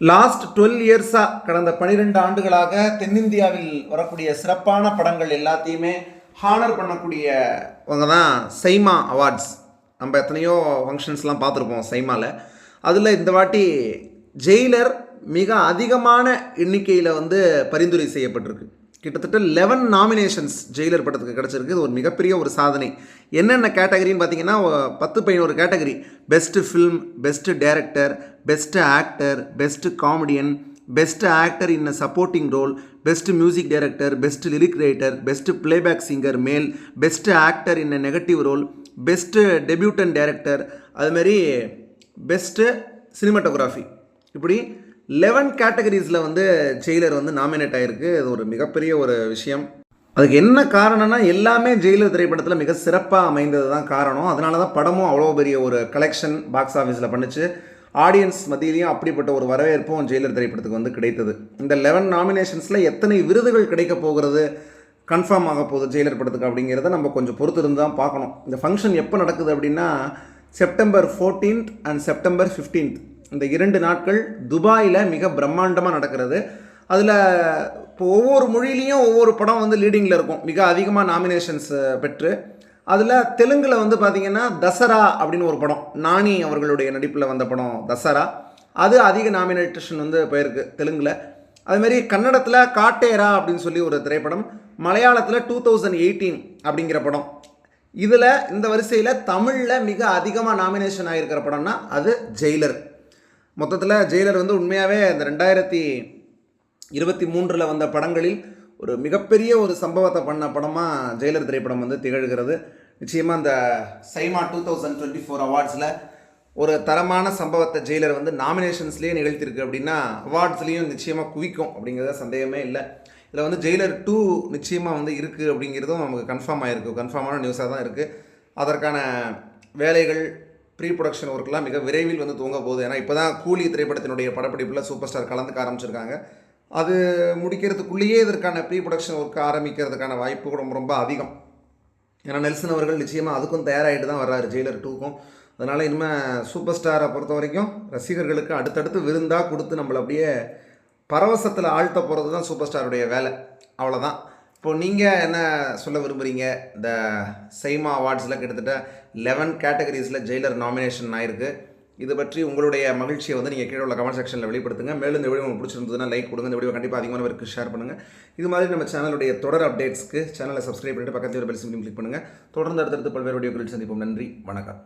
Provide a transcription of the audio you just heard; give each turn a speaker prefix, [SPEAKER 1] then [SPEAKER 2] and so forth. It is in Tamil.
[SPEAKER 1] லாஸ்ட் டுவெல் இயர்ஸாக கடந்த பனிரெண்டு ஆண்டுகளாக தென்னிந்தியாவில் வரக்கூடிய சிறப்பான படங்கள் எல்லாத்தையுமே ஹானர் பண்ணக்கூடியவங்க தான் சைமா அவார்ட்ஸ் நம்ம எத்தனையோ ஃபங்க்ஷன்ஸ்லாம் பார்த்துருப்போம் சைமாவில் அதில் இந்த வாட்டி ஜெயிலர் மிக அதிகமான எண்ணிக்கையில் வந்து பரிந்துரை செய்யப்பட்டிருக்கு. கிட்டத்தட்ட லெவன் நாமினேஷன்ஸ் ஜெயிலர் படத்துக்கு கிடச்சிருக்கு. இது ஒரு மிகப்பெரிய ஒரு சாதனை. என்னென்ன கேட்டகரின்னு பார்த்தீங்கன்னா பத்து பதினோரு category. Best film best director best actor best comedian best actor in a supporting role best music director best lyric writer best playback singer male best actor in a negative role best debutant director அதுமாரி பெஸ்ட்டு சினிமாட்டோகிராஃபி இப்படி லெவன் கேட்டகரிஸில் வந்து ஜெயிலர் வந்து நாமினேட் ஆகிருக்கு அது ஒரு மிகப்பெரிய ஒரு விஷயம். அதுக்கு என்ன காரணம்னா எல்லாமே ஜெயிலர் திரைப்படத்தில் மிக சிறப்பாக அமைந்தது தான் காரணம். அதனால தான் படமும் அவ்வளோ பெரிய ஒரு கலெக்ஷன் பாக்ஸ் ஆஃபீஸில் பண்ணிச்சு. ஆடியன்ஸ் மத்தியிலையும் அப்படிப்பட்ட ஒரு வரவேற்பும் ஜெயிலர் திரைப்படத்துக்கு வந்து கிடைத்தது. இந்த லெவன் நாமினேஷன்ஸில் எத்தனை விருதுகள் கிடைக்க போகிறது கன்ஃபார்ம் ஆக போகுது ஜெயிலர் படத்துக்கு அப்படிங்கிறத நம்ம கொஞ்சம் பொறுத்து இருந்து தான் பார்க்கணும். இந்த ஃபங்க்ஷன் எப்போ நடக்குது அப்படின்னா September 14th and September 15th இந்த இரண்டு நாட்கள் துபாயில் மிக பிரம்மாண்டமாக நடக்கிறது. அதில் இப்போ ஒவ்வொரு மொழியிலையும் ஒவ்வொரு படம் வந்து லீடிங்கில் இருக்கும். மிக அதிகமாக நாமினேஷன்ஸ் பெற்று. அதில் தெலுங்கில் வந்து பார்த்திங்கன்னா தசரா அப்படின்னு ஒரு படம். நானி அவர்களுடைய நடிப்பில் வந்த படம் தசரா. அது அதிக நாமினேஷன் வந்து போயிருக்கு தெலுங்கில். அதுமாரி கன்னடத்தில் காட்டேரா அப்படின்னு சொல்லி ஒரு திரைப்படம். மலையாளத்தில் டூ தௌசண்ட் எயிட்டீன் அப்படிங்கிற படம். இதில் இந்த வரிசையில் தமிழில் மிக அதிகமாக நாமினேஷன் ஆகியிருக்கிற படம்னா அது ஜெயிலர். மொத்தத்தில் ஜெயிலர் வந்து உண்மையாகவே இந்த ரெண்டாயிரத்தி இருபத்தி மூன்றில் வந்த படங்களில் ஒரு மிகப்பெரிய ஒரு சம்பவத்தை பண்ண படமாக ஜெயிலர் திரைப்படம் வந்து திகழ்கிறது. நிச்சயமாக அந்த SIIMA two thousand twenty four அவார்ட்ஸில் ஒரு தரமான சம்பவத்தை ஜெயிலர் வந்து நாமினேஷன்ஸ்லேயே நிகழ்த்திருக்கு அப்படின்னா அவார்ட்ஸ்லேயும் நிச்சயமாக குவிக்கும் அப்படிங்கிறத சந்தேகமே இல்லை. இதில் வந்து ஜெயிலர் டூ நிச்சயமாக வந்து இருக்குது அப்படிங்கிறதும் நமக்கு கன்ஃபார்ம் ஆகிருக்கு கன்ஃபார்மான நியூஸாக தான் இருக்குது அதற்கான வேலைகள் ப்ரீ ப்ரொடக்ஷன் ஒர்க்லாம் மிக விரைவில் வந்து துவங்க போகுது. ஏன்னா இப்போ தான் கூலி திரைப்படத்தினுடைய படப்பிடிப்பில் சூப்பர் ஸ்டார் கலந்துக்க ஆரம்பிச்சிருக்காங்க. அது முடிக்கிறதுக்குள்ளேயே இதற்கான ப்ரீ ப்ரொடக்ஷன் ஒர்க் ஆரம்பிக்கிறதுக்கான வாய்ப்பு ரொம்ப ரொம்ப அதிகம். ஏன்னா நெல்சன் அவர்கள் நிச்சயமாக அதுக்கும் தயாராகிட்டு தான் வர்றாரு ஜெயிலர் டூக்கும் அதனால் இனிமேல் சூப்பர் ஸ்டாரை பொறுத்த வரைக்கும் ரசிகர்களுக்கு அடுத்தடுத்து விருந்தாக கொடுத்து நம்மளை அப்படியே பரவசத்தில் ஆழ்த்த போகிறது தான் சூப்பர் ஸ்டாருடைய வேலை. அவ்வளோதான் இப்போ நீங்கள் என்ன சொல்ல விரும்புகிறீங்க இந்த சைமா அவார்ட்ஸில் கிட்டத்தட்ட லெவன் கேட்டகரிஸில் ஜெயிலர் நாமினேஷன் ஆயிருக்கு. இது பற்றி உங்களுடைய மகிழ்ச்சியை வந்து நீங்கள் கீழே உள்ள கமெண்ட் செக்ஷனில் வெளிப்படுத்துங்க. மேலும் இந்த வீடியோ உங்களுக்கு பிடிச்சிருந்ததுன்னா லைக் கொடுங்க. இந்த வீடியோ கண்டிப்பாக அதிகமான பேருக்கு ஷேர் பண்ணுங்கள் இது மாதிரி நம்ம சேனலுடைய தொடர் அப்டேட்ஸ்க்கு சேனலை சப்ஸ்கிரைப் பண்ணிட்டு பக்கத்தில் பெல் சிம்லையும் கிளிக் பண்ணுங்கள் தொடர்ந்து அடுத்தடுத்து பல்வேறு வீடியோக்களில் சந்திப்போம். நன்றி. வணக்கம்.